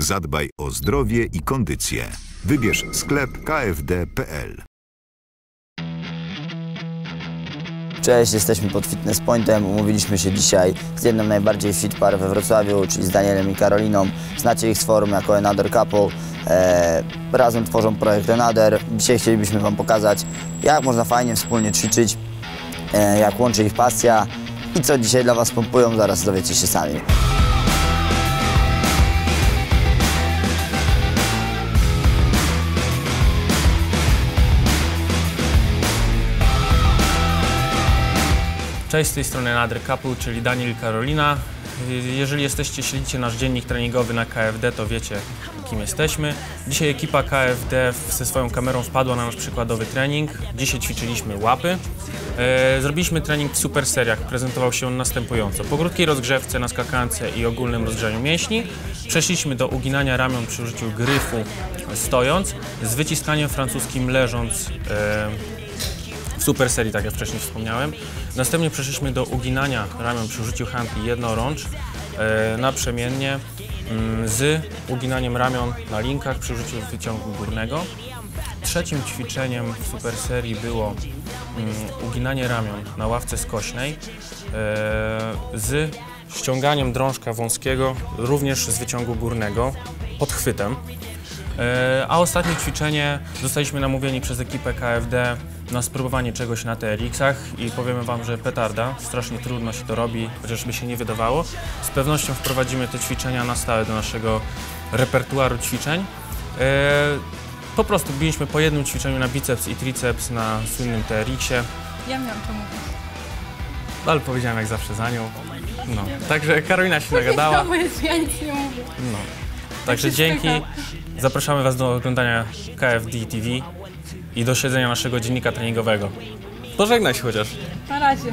Zadbaj o zdrowie i kondycję. Wybierz sklep kfd.pl. Cześć, jesteśmy pod Fitness Pointem. Umówiliśmy się dzisiaj z jednym najbardziej fit par we Wrocławiu, czyli z Danielem i Karoliną. Znacie ich z forum jako Another Couple. E, razem tworzą projekt Another. Dzisiaj chcielibyśmy Wam pokazać, jak można fajnie wspólnie ćwiczyć, e, jak łączy ich pasja i co dzisiaj dla Was pompują, zaraz dowiecie się sami. Cześć, z tej strony Nader Couple, czyli Daniel Karolina. Jeżeli jesteście, śledzicie nasz dziennik treningowy na KFD, to wiecie, kim jesteśmy. Dzisiaj ekipa KFD ze swoją kamerą wpadła na nasz przykładowy trening. Dzisiaj ćwiczyliśmy łapy. E, zrobiliśmy trening w super seriach. Prezentował się on następująco. Po krótkiej rozgrzewce na skakance i ogólnym rozgrzaniu mięśni przeszliśmy do uginania ramion przy użyciu gryfu stojąc, z wyciskaniem francuskim leżąc e, w super serii, tak jak wcześniej wspomniałem. Następnie przeszliśmy do uginania ramion przy użyciu handli jednorącz e, naprzemiennie mm, z uginaniem ramion na linkach przy użyciu wyciągu górnego. Trzecim ćwiczeniem w super serii było mm, uginanie ramion na ławce skośnej e, z ściąganiem drążka wąskiego również z wyciągu górnego pod chwytem. E, A ostatnie ćwiczenie zostaliśmy namówieni przez ekipę KFD na spróbowanie czegoś na TRX-ach i powiemy Wam, że petarda, strasznie trudno się to robi, chociaż by się nie wydawało. Z pewnością wprowadzimy te ćwiczenia na stałe do naszego repertuaru ćwiczeń. E, Po prostu biliśmy po jednym ćwiczeniu na biceps i triceps na słynnym TRX-ie, Ja miałam to mówić. ale powiedziałem jak zawsze za nią. No. Także Karolina się nagadała. No, ja nic nie mówię. No. Także dzięki. Zapraszamy Was do oglądania KFD TV i do śledzenia naszego dziennika treningowego. Pożegnaj się chociaż. Na razie.